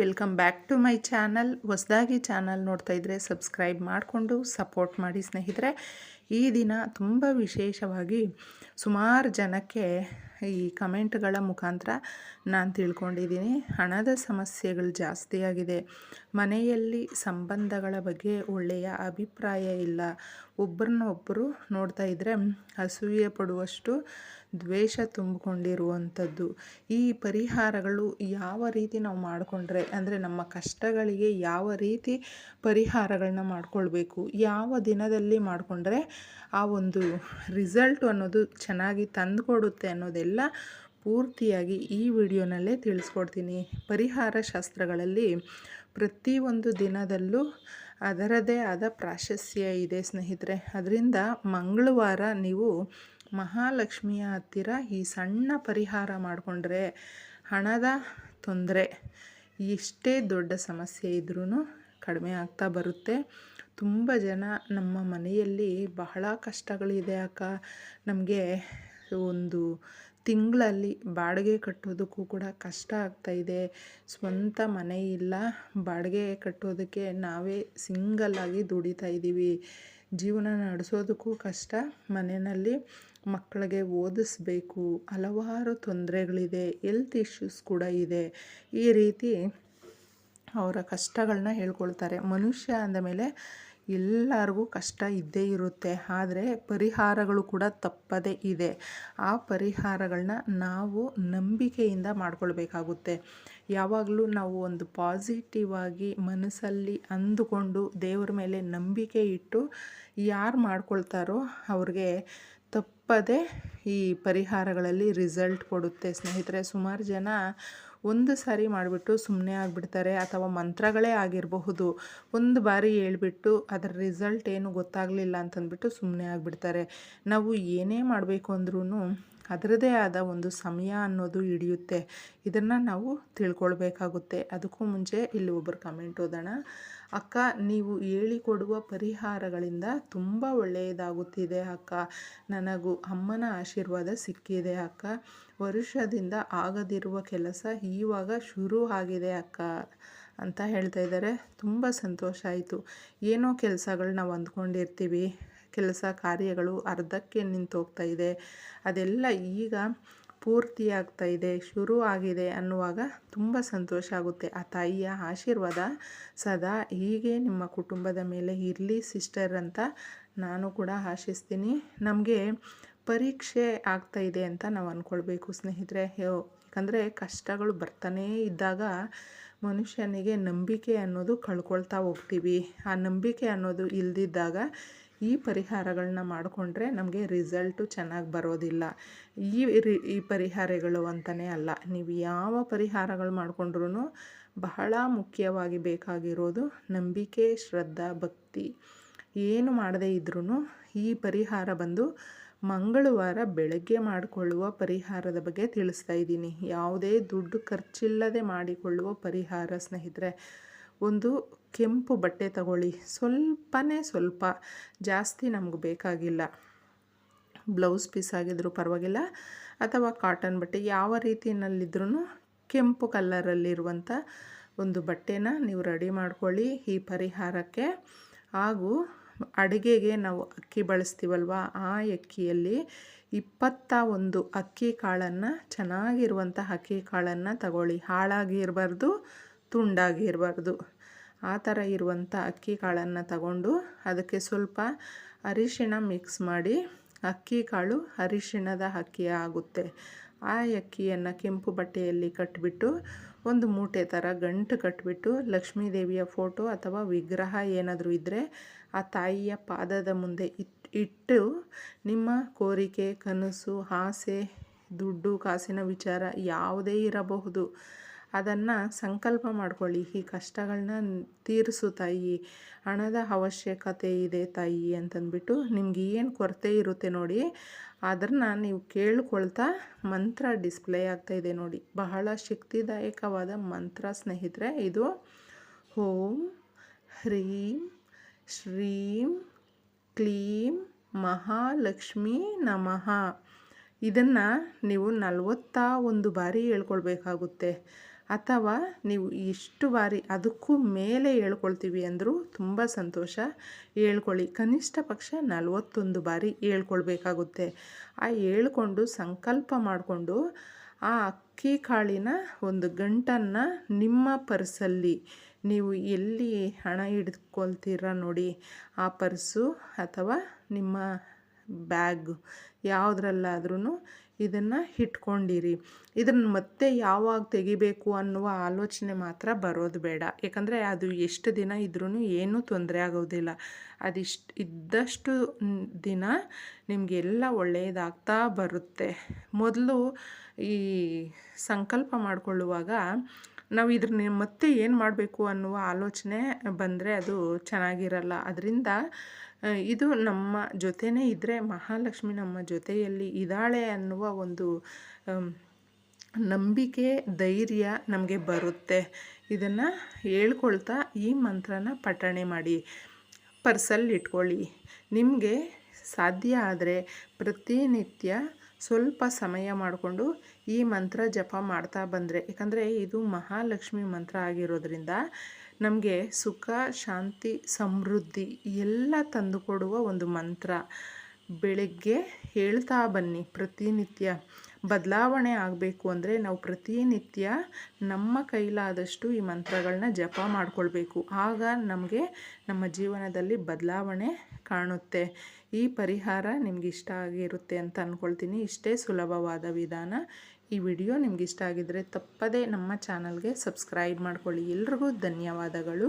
Welcome back to my channel. ಹೊಸದಾಗಿ channel ನೋಡ್ತಾ ಇದ್ದರೆ ಸಬ್ಸ್ಕ್ರೈಬ್ ಮಾಡಿಕೊಂಡು ಸಪೋರ್ಟ್ ಮಾಡಿ ಸ್ನೇಹಿತರೆ. ಈ ದಿನ ತುಂಬ ವಿಶೇಷವಾಗಿ ಸುಮಾರು ಜನಕ್ಕೆ ಈ ಕಮೆಂಟ್ಗಳ ಮುಖಾಂತರ ನಾನು ತಿಳ್ಕೊಂಡಿದ್ದೀನಿ. ಹಣದ ಸಮಸ್ಯೆಗಳು ಜಾಸ್ತಿಯಾಗಿದೆ ಮನೆಯಲ್ಲಿ ಸಂಬಂಧಗಳ ಬಗ್ಗೆ ಒಳ್ಳೆಯ ಅಭಿಪ್ರಾಯ ಇಲ್ಲ. ಒಬ್ಬರನ್ನೊಬ್ಬರು ನೋಡ್ತಾ ಇದ್ದರೆ ಅಸೂಯೆ ಪಡುವಷ್ಟು ದ್ವೇಷ ತುಂಬಿಕೊಂಡಿರುವಂಥದ್ದು. ಈ ಪರಿಹಾರಗಳು ಯಾವ ರೀತಿ ನಾವು ಮಾಡಿಕೊಂಡ್ರೆ, ಅಂದರೆ ನಮ್ಮ ಕಷ್ಟಗಳಿಗೆ ಯಾವ ರೀತಿ ಪರಿಹಾರಗಳನ್ನ ಮಾಡಿಕೊಳ್ಬೇಕು, ಯಾವ ದಿನದಲ್ಲಿ ಮಾಡಿಕೊಂಡ್ರೆ ಆ ಒಂದು ರಿಸಲ್ಟ್ ಅನ್ನೋದು ಚೆನ್ನಾಗಿ ತಂದುಕೊಡುತ್ತೆ ಅನ್ನೋದೆಲ್ಲ ಪೂರ್ತಿಯಾಗಿ ಈ ವಿಡಿಯೋನಲ್ಲೇ ತಿಳಿಸ್ಕೊಡ್ತೀನಿ. ಪರಿಹಾರ ಶಾಸ್ತ್ರಗಳಲ್ಲಿ ಪ್ರತಿಯೊಂದು ದಿನದಲ್ಲೂ ಅದರದೇ ಆದ ಪ್ರಾಶಸ್ತ್ಯ ಇದೆ ಸ್ನೇಹಿತರೆ. ಅದರಿಂದ ಮಂಗಳವಾರ ನೀವು ಮಹಾಲಕ್ಷ್ಮಿಯ ಹತ್ತಿರ ಈ ಸಣ್ಣ ಪರಿಹಾರ ಮಾಡಿಕೊಂಡ್ರೆ ಹಣದ ತೊಂದರೆ. ಎಷ್ಟೇ ದೊಡ್ಡ ಸಮಸ್ಯೆ ಇದ್ರೂ ಕಡಿಮೆ ಆಗ್ತಾ ಬರುತ್ತೆ. ತುಂಬ ಜನ ನಮ್ಮ ಮನೆಯಲ್ಲಿ ಬಹಳ ಕಷ್ಟಗಳಿದೆ ಅಕ್ಕ. ನಮಗೆ ಒಂದು ತಿಂಗಳಲ್ಲಿ ಬಾಡಿಗೆ ಕಟ್ಟೋದಕ್ಕೂ ಕೂಡ ಕಷ್ಟ ಆಗ್ತಾಯಿದೆ ಸ್ವಂತ ಮನೆ ಇಲ್ಲ. ಬಾಡಿಗೆ ಕಟ್ಟೋದಕ್ಕೆ ನಾವೇ ಸಿಂಗಲ್ಲಾಗಿ ದುಡಿತಾ ಇದ್ದೀವಿ. ಜೀವನ ನಡೆಸೋದಕ್ಕೂ ಕಷ್ಟ ಮನೆಯಲ್ಲಿ. ಮಕ್ಕಳಿಗೆ ಓದಿಸ್ಬೇಕು. ಹಲವಾರು ತೊಂದರೆಗಳಿದೆ. ಎಲ್ತ್ ಇಶ್ಯೂಸ್ ಕೂಡ ಇದೆ. ಈ ರೀತಿ ಅವರ ಕಷ್ಟಗಳನ್ನ ಹೇಳ್ಕೊಳ್ತಾರೆ. ಮನುಷ್ಯ ಅಂದಮೇಲೆ ಎಲ್ಲರಿಗೂ ಕಷ್ಟ ಇದ್ದೇ ಇರುತ್ತೆ. ಆದರೆ ಪರಿಹಾರಗಳು ಕೂಡ ತಪ್ಪದೇ ಇದೆ. ಆ ಪರಿಹಾರಗಳನ್ನ ನಾವು ನಂಬಿಕೆಯಿಂದ ಮಾಡಿಕೊಳ್ಬೇಕಾಗುತ್ತೆ. ಯಾವಾಗಲೂ ನಾವು ಒಂದು ಪಾಸಿಟಿವ್ ಆಗಿ ಮನಸ್ಸಲ್ಲಿ ಅಂದುಕೊಂಡು ದೇವರ ಮೇಲೆ ನಂಬಿಕೆ ಇಟ್ಟು ಯಾರು ಮಾಡ್ಕೊಳ್ತಾರೋ ಅವ್ರಿಗೆ ತಪ್ಪದೆ ಈ ಪರಿಹಾರಗಳಲ್ಲಿ ರಿಸಲ್ಟ್ ಕೊಡುತ್ತೆ. ಸ್ನೇಹಿತರೆ, ಸುಮಾರು ಜನ ಒಂದು ಸಾರಿ ಮಾಡಿಬಿಟ್ಟು ಸುಮ್ಮನೆ ಆಗಿಬಿಡ್ತಾರೆ ಅಥವಾ ಮಂತ್ರಗಳೇ ಆಗಿರಬಹುದು. ಒಂದು ಬಾರಿ ಹೇಳ್ಬಿಟ್ಟು ಅದರ ರಿಸಲ್ಟ್ ಏನು ಗೊತ್ತಾಗಲಿಲ್ಲ ಅಂತಂದ್ಬಿಟ್ಟು ಸುಮ್ಮನೆ ಆಗಿಬಿಡ್ತಾರೆ. ನಾವು ಏನೇ ಮಾಡಬೇಕು ಅಂದ್ರೂ ಅದರದೇ ಆದ ಒಂದು ಸಮಯ ಅನ್ನೋದು ಹಿಡಿಯುತ್ತೆ. ಇದನ್ನು ನಾವು ತಿಳ್ಕೊಳ್ಬೇಕಾಗುತ್ತೆ. ಅದಕ್ಕೂ ಮುಂಚೆ ಇಲ್ಲಿ ಒಬ್ಬರು ಕಮೆಂಟ್ ಓದೋಣ. ಅಕ್ಕ, ನೀವು ಹೇಳಿಕೊಡುವ ಪರಿಹಾರಗಳಿಂದ ತುಂಬ ಒಳ್ಳೆಯದಾಗುತ್ತಿದೆ ಅಕ್ಕ. ನನಗೂ ಅಮ್ಮನ ಆಶೀರ್ವಾದ ಸಿಕ್ಕಿದೆ ಅಕ್ಕ. ವರ್ಷದಿಂದ ಆಗದಿರುವ ಕೆಲಸ ಈವಾಗ ಶುರು ಆಗಿದೆ ಅಕ್ಕ ಅಂತ ಹೇಳ್ತಾ ಇದ್ದಾರೆ. ತುಂಬ ಸಂತೋಷ ಆಯಿತು. ಏನೋ ಕೆಲಸಗಳು ನಾವು ಅಂದ್ಕೊಂಡಿರ್ತೀವಿ. ಕೆಲಸ ಕಾರ್ಯಗಳು ಅರ್ಧಕ್ಕೆ ನಿಂತೋಗ್ತಾ ಇದೆ. ಅದೆಲ್ಲ ಈಗ ಪೂರ್ತಿ ಆಗ್ತಾ ಇದೆ, ಶುರು ಆಗಿದೆ ಅನ್ನುವಾಗ ತುಂಬ ಸಂತೋಷ ಆಗುತ್ತೆ. ಆ ತಾಯಿಯ ಆಶೀರ್ವಾದ ಸದಾ ಹೀಗೆ ನಿಮ್ಮ ಕುಟುಂಬದ ಮೇಲೆ ಇರಲಿ ಸಿಸ್ಟರ್ ಅಂತ ನಾನು ಕೂಡ ಆಶಿಸ್ತೀನಿ. ನಮಗೆ ಪರೀಕ್ಷೆ ಆಗ್ತಾ ಇದೆ ಅಂತ ನಾವು ಅಂದ್ಕೊಳ್ಬೇಕು ಸ್ನೇಹಿತರೆ. ಯಾಕಂದರೆ ಕಷ್ಟಗಳು ಬರ್ತಾನೇ ಇದ್ದಾಗ ಮನುಷ್ಯನಿಗೆ ನಂಬಿಕೆ ಅನ್ನೋದು ಕಳ್ಕೊಳ್ತಾ ಹೋಗ್ತೀವಿ. ಆ ನಂಬಿಕೆ ಅನ್ನೋದು ಇಲ್ದಿದ್ದಾಗ ಈ ಪರಿಹಾರಗಳನ್ನ ಮಾಡಿಕೊಂಡ್ರೆ ನಮಗೆ ರಿಸಲ್ಟು ಚೆನ್ನಾಗಿ ಬರೋದಿಲ್ಲ. ಈ ಈ ಪರಿಹಾರಗಳು ಅಂತಲೇ ಅಲ್ಲ. ನೀವು ಯಾವ ಪರಿಹಾರಗಳು ಮಾಡಿಕೊಂಡ್ರೂ ಬಹಳ ಮುಖ್ಯವಾಗಿ ಬೇಕಾಗಿರೋದು ನಂಬಿಕೆ, ಶ್ರದ್ಧಾ, ಭಕ್ತಿ. ಏನು ಮಾಡದೇ ಇದ್ರೂ ಈ ಪರಿಹಾರ ಬಂದು ಮಂಗಳವಾರ ಬೆಳಗ್ಗೆ ಮಾಡಿಕೊಳ್ಳುವ ಪರಿಹಾರದ ಬಗ್ಗೆ ತಿಳಿಸ್ತಾ ಇದ್ದೀನಿ. ಯಾವುದೇ ದುಡ್ಡು ಖರ್ಚಿಲ್ಲದೆ ಮಾಡಿಕೊಳ್ಳುವ ಪರಿಹಾರ ಸ್ನೇಹಿತರೆ, ಒಂದು ಕೆಂಪು ಬಟ್ಟೆ ತಗೊಳ್ಳಿ. ಸ್ವಲ್ಪನೇ ಸ್ವಲ್ಪ ಜಾಸ್ತಿ ನಮಗೆ ಬೇಕಾಗಿಲ್ಲ. ಬ್ಲೌಸ್ ಪೀಸ್ ಆಗಿದ್ದರೂ ಪರವಾಗಿಲ್ಲ. ಅಥವಾ ಕಾಟನ್ ಬಟ್ಟೆ ಯಾವ ರೀತಿಯಲ್ಲಿದ್ರೂ ಕೆಂಪು ಕಲ್ಲರಲ್ಲಿರುವಂಥ ಒಂದು ಬಟ್ಟೆನ ನೀವು ರೆಡಿ ಮಾಡ್ಕೊಳ್ಳಿ ಈ ಪರಿಹಾರಕ್ಕೆ. ಹಾಗೂ ಅಡುಗೆಗೆ ನಾವು ಅಕ್ಕಿ ಬಳಸ್ತೀವಲ್ವ, ಆ ಅಕ್ಕಿಯಲ್ಲಿ ಇಪ್ಪತ್ತ ಒಂದು ಅಕ್ಕಿ ಕಾಳನ್ನು, ಚೆನ್ನಾಗಿರುವಂಥ ಅಕ್ಕಿ ಕಾಳನ್ನು ತಗೊಳ್ಳಿ. ಹಾಳಾಗಿ ತುಂಡಾಗಿರಬಾರ್ದು ಆ ಥರ ಇರುವಂಥ ಅಕ್ಕಿ ಕಾಳನ್ನು ತಗೊಂಡು ಅದಕ್ಕೆ ಸ್ವಲ್ಪ ಅರಿಶಿಣ ಮಿಕ್ಸ್ ಮಾಡಿ, ಅಕ್ಕಿ ಕಾಳು ಅರಿಶಿಣದ ಅಕ್ಕಿ ಆಗುತ್ತೆ. ಆ ಅಕ್ಕಿಯನ್ನು ಕೆಂಪು ಬಟ್ಟೆಯಲ್ಲಿ ಕಟ್ಟಿಬಿಟ್ಟು ಒಂದು ಮೂಟೆ ಥರ ಗಂಟು ಕಟ್ಟಿಬಿಟ್ಟು ಲಕ್ಷ್ಮೀ ದೇವಿಯ ಫೋಟೋ ಅಥವಾ ವಿಗ್ರಹ ಏನಾದರೂ ಇದ್ದರೆ ಆ ತಾಯಿಯ ಪಾದದ ಮುಂದೆ ಇಟ್ಟು ನಿಮ್ಮ ಕೋರಿಕೆ, ಕನಸು, ಆಸೆ, ದುಡ್ಡು, ಕಾಸಿನ ವಿಚಾರ ಯಾವುದೇ ಇರಬಹುದು. ಅದನ್ನು ಸಂಕಲ್ಪ ಮಾಡ್ಕೊಳ್ಳಿ. ಈ ಕಷ್ಟಗಳನ್ನ ತೀರಿಸು ತಾಯಿ. ಹಣದ ಅವಶ್ಯಕತೆ ಇದೆ ತಾಯಿ ಅಂತಂದ್ಬಿಟ್ಟು ನಿಮ್ಗೆ ಏನು ಕೊರತೆ ಇರುತ್ತೆ ನೋಡಿ, ಅದನ್ನ ನೀವು ಕೇಳ್ಕೊಳ್ತಾ ಮಂತ್ರ ಡಿಸ್ಪ್ಲೇ ಇದೆ ನೋಡಿ. ಬಹಳ ಶಕ್ತಿದಾಯಕವಾದ ಮಂತ್ರ ಸ್ನೇಹಿತರೆ ಇದು. ಓಂ ಹ್ರೀಂ ಶ್ರೀಂ ಕ್ಲೀಂ ಮಹಾಲಕ್ಷ್ಮಿ ನಮಃ. ಇದನ್ನು ನೀವು ನಲವತ್ತ ಒಂದು ಬಾರಿ ಹೇಳ್ಕೊಳ್ಬೇಕಾಗುತ್ತೆ. ಅಥವಾ ನೀವು ಎಷ್ಟು ಬಾರಿ ಅದಕ್ಕೂ ಮೇಲೆ ಹೇಳ್ಕೊಳ್ತೀವಿ ಅಂದರೂ ತುಂಬ ಸಂತೋಷ. ಹೇಳ್ಕೊಳ್ಳಿ. ಕನಿಷ್ಠ ಪಕ್ಷ ನಲವತ್ತೊಂದು ಬಾರಿ ಹೇಳ್ಕೊಳ್ಬೇಕಾಗುತ್ತೆ. ಆ ಹೇಳ್ಕೊಂಡು ಸಂಕಲ್ಪ ಮಾಡಿಕೊಂಡು ಆ ಅಕ್ಕಿ ಕಾಳಿನ ಒಂದು ಗಂಟನ್ನು ನಿಮ್ಮ ಪರ್ಸಲ್ಲಿ ನೀವು ಎಲ್ಲಿ ಹಣ ಹಿಡ್ಕೊಳ್ತೀರ ನೋಡಿ. ಆ ಪರ್ಸು ಅಥವಾ ನಿಮ್ಮ ಬ್ಯಾಗ್ ಯಾವುದ್ರಲ್ಲಾದ್ರೂ ಇದನ್ನು ಇಟ್ಕೊಂಡಿರಿ ಇದನ್ನು ಮತ್ತೆ ಯಾವಾಗ ತೆಗಿಬೇಕು ಅನ್ನುವ ಆಲೋಚನೆ ಮಾತ್ರ ಬರೋದು ಬೇಡ. ಯಾಕಂದರೆ ಅದು ಎಷ್ಟು ದಿನ ಇದ್ರೂ ಏನೂ ತೊಂದರೆ ಆಗೋದಿಲ್ಲ. ಅದಿಷ್ಟು ಇದ್ದಷ್ಟು ದಿನ ನಿಮಗೆಲ್ಲ ಒಳ್ಳೆಯದಾಗ್ತಾ ಬರುತ್ತೆ. ಮೊದಲು ಈ ಸಂಕಲ್ಪ ಮಾಡಿಕೊಳ್ಳುವಾಗ ನಾವು ಇದ್ರ ಮತ್ತೆ ಏನು ಮಾಡಬೇಕು ಅನ್ನುವ ಆಲೋಚನೆ ಬಂದರೆ ಅದು ಚೆನ್ನಾಗಿರಲ್ಲ. ಅದರಿಂದ ಇದು ನಮ್ಮ ಜೊತೆನೇ ಇದ್ದರೆ ಮಹಾಲಕ್ಷ್ಮಿ ನಮ್ಮ ಜೊತೆಯಲ್ಲಿ ಇದ್ದಾಳೆ ಅನ್ನುವ ಒಂದು ನಂಬಿಕೆ, ಧೈರ್ಯ ನಮಗೆ ಬರುತ್ತೆ. ಇದನ್ನು ಹೇಳ್ಕೊಳ್ತಾ ಈ ಮಂತ್ರನ ಪಠಣೆ ಮಾಡಿ. ಪರ್ಸಲ್ಲಿ ಇಟ್ಕೊಳ್ಳಿ. ನಿಮಗೆ ಸಾಧ್ಯ ಆದರೆ ಪ್ರತಿನಿತ್ಯ ಸ್ವಲ್ಪ ಸಮಯ ಮಾಡಿಕೊಂಡು ಈ ಮಂತ್ರ ಜಪ ಮಾಡ್ತಾ ಬಂದರೆ, ಯಾಕಂದರೆ ಇದು ಮಹಾಲಕ್ಷ್ಮಿ ಮಂತ್ರ ಆಗಿರೋದ್ರಿಂದ ನಮಗೆ ಸುಖ, ಶಾಂತಿ, ಸಮೃದ್ಧಿ ಎಲ್ಲ ತಂದುಕೊಡುವ ಒಂದು ಮಂತ್ರ. ಬೆಳಗ್ಗೆ ಹೇಳ್ತಾ ಬನ್ನಿ, ಪ್ರತಿನಿತ್ಯ. ಬದಲಾವಣೆ ಆಗಬೇಕು ಅಂದರೆ ನಾವು ಪ್ರತಿನಿತ್ಯ ನಮ್ಮ ಕೈಲಾದಷ್ಟು ಈ ಮಂತ್ರಗಳನ್ನ ಜಪ ಮಾಡಿಕೊಳ್ಬೇಕು. ಆಗ ನಮಗೆ ನಮ್ಮ ಜೀವನದಲ್ಲಿ ಬದಲಾವಣೆ ಕಾಣುತ್ತೆ. ಈ ಪರಿಹಾರ ನಿಮ್ಗೆ ಇಷ್ಟ ಆಗಿರುತ್ತೆ ಅಂತ ಅಂದ್ಕೊಳ್ತೀನಿ ಇಷ್ಟೇ ಸುಲಭವಾದ ವಿಧಾನ. ಈ ವಿಡಿಯೋ ನಿಮ್ಗೆ ಇಷ್ಟ ಆಗಿದ್ದರೆ ತಪ್ಪದೇ ನಮ್ಮ ಚಾನಲ್ಗೆ ಸಬ್ಸ್ಕ್ರೈಬ್ ಮಾಡ್ಕೊಳ್ಳಿ. ಎಲ್ರಿಗೂ ಧನ್ಯವಾದಗಳು.